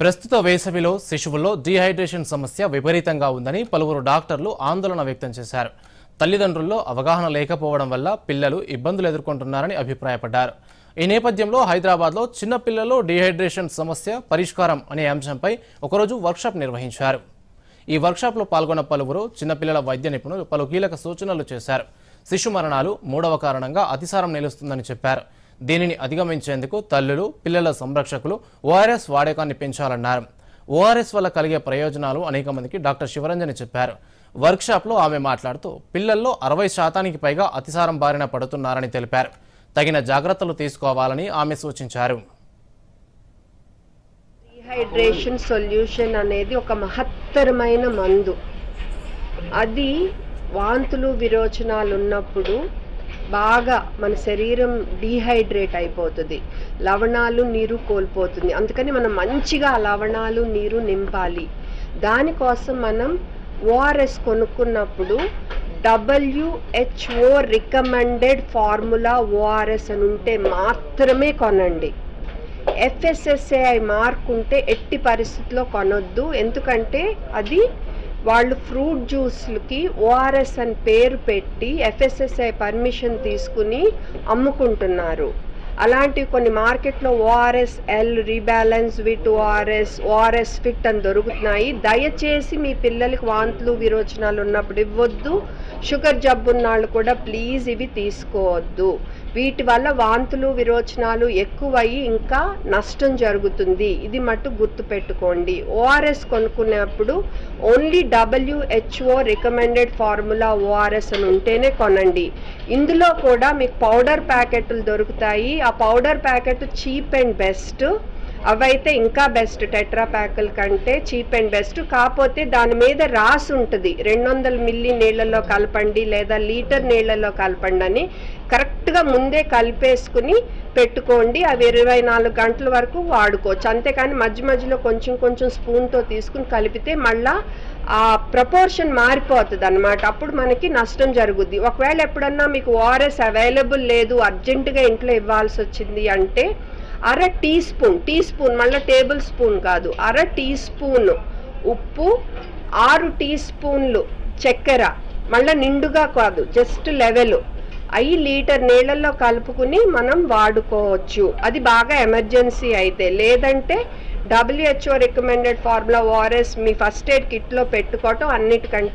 ప్రస్తుత వేసవిలో శిశువుల్లో డీహైడ్రేషన్ సమస్య విపరీతంగా ఉందని పలువురు డాక్టర్లు ఆందోళన వ్యక్తం చేశారు. తల్లిదండ్రుల్లో అవగాహన లేకపోవడం వల్ల పిల్లలు ఇబ్బందులు ఎదుర్కొంటున్నారని అభిప్రాయపడ్డారు. ఈ నేపథ్యంలో హైదరాబాద్లో చిన్నపిల్లల్లో డీహైడ్రేషన్ సమస్య పరిష్కారం అనే అంశంపై ఒకరోజు వర్క్షాప్ నిర్వహించారు. ఈ వర్క్షాప్లో పాల్గొన్న పలువురు చిన్నపిల్లల వైద్య నిపుణులు పలు కీలక సూచనలు చేశారు. శిశు మరణాలు మూడవ కారణంగా అతిసారం నిలుస్తుందని చెప్పారు. దీనిని అధిగమించేందుకు తల్లులు పిల్లల సంరక్షకులు ఓఆర్ఎస్ వాడకాన్ని పెంచాలన్నారు. ఓఆర్ఎస్ వల్ల కలిగే ప్రయోజనాలు అనేక మందికి డాక్టర్ శివరంజని చెప్పారు. వర్క్షాప్లో ఆమె మాట్లాడుతూ పిల్లల్లో అరవై శాతానికి పైగా అతిసారం బారిన పడుతున్నారని తెలిపారు. తగిన జాగ్రత్తలు తీసుకోవాలని ఆమె సూచించారు. రీహైడ్రేషన్ సొల్యూషన్ అనేది ఒక మహత్తరమైన మందు. అది వాంతులు విరోచనాలు ఉన్నప్పుడు బాగా మన శరీరం డీహైడ్రేట్ అయిపోతుంది. లవణాలు నీరు కోల్పోతుంది. అందుకని మనం మంచిగా లవణాలు నీరు నింపాలి. దానికోసం మనం ఓఆర్ఎస్ కొనుక్కున్నప్పుడు డబ్ల్యూహెచ్ఓ రికమెండెడ్ ఫార్ములా ఓఆర్ఎస్ అని ఉంటే మాత్రమే కొనండి. ఎఫ్ఎస్ఎస్ఏఐ మార్క్ ఉంటే ఎట్టి పరిస్థితిలో కొనొద్దు. ఎందుకంటే అది వాళ్ళు ఫ్రూట్ జ్యూస్లకి ఓఆర్ఎస్ అని పేరు పెట్టి ఎఫ్ఎస్ఎస్ఐ పర్మిషన్ తీసుకుని అమ్ముకుంటున్నారు. అలాంటివి కొన్ని మార్కెట్లో ORS L rebalance with ORS ORS fit అని దొరుకుతున్నాయి. దయచేసి మీ పిల్లలకి వాంతులు విరోచనాలు ఉన్నప్పుడు ఇవ్వద్దు. షుగర్ జబ్బు ఉన్న వాళ్ళు కూడా ప్లీజ్ ఇవి తీసుకోవద్దు. వీటి వల్ల వాంతులు విరోచనాలు ఎక్కువయ్యి ఇంకా నష్టం జరుగుతుంది. ఇది మట్టు గుర్తుపెట్టుకోండి ORS కొనుక్కునేప్పుడు only WHO recommended formula ORS అని ఉంటేనే కొనండి. ఇందులో కూడా మీకు పౌడర్ ప్యాకెట్లు దొరుకుతాయి. ఆ powder packet cheap and best అవైతే ఇంకా బెస్ట్ టెట్రా ప్యాకుల కంటే చీప్ అండ్ బెస్ట్. కాకపోతే దాని మీద రాసి ఉంటుంది. రెండు వందల మిల్లీ నీళ్ళలో కలపండి లేదా లీటర్ నీళ్ళలో కలపండి అని కరెక్ట్గా ముందే కలిపేసుకుని పెట్టుకోండి. అవి ఇరవై నాలుగు గంటల వరకు వాడుకోవచ్చు. అంతేకాని మధ్య మధ్యలో కొంచెం కొంచెం స్పూన్తో తీసుకుని కలిపితే మళ్ళా ఆ ప్రపోర్షన్ మారిపోతుంది అనమాట అప్పుడు మనకి నష్టం జరుగుద్ది. ఒకవేళ ఎప్పుడన్నా మీకు ఓఆర్ఎస్ అవైలబుల్ లేదు అర్జెంటుగా ఇంట్లో ఇవ్వాల్సి వచ్చింది అంటే అర టీ స్పూన్ టీ స్పూన్ మళ్ళీ టేబుల్ స్పూన్ కాదు అర టీ స్పూన్ ఉప్పు ఆరు టీ స్పూన్లు చక్కెర మళ్ళీ నిండుగా కాదు జస్ట్ లెవెల్. అవి లీటర్ నీళ్ళల్లో కలుపుకుని మనం వాడుకోవచ్చు. అది బాగా ఎమర్జెన్సీ అయితే లేదంటే డబ్ల్యూహెచ్ఓ రికమెండెడ్ ఫార్ములా ఓఆర్ఎస్ మీ ఫస్ట్ ఎయిడ్ కిట్లో పెట్టుకోవటం అన్నిటికంటే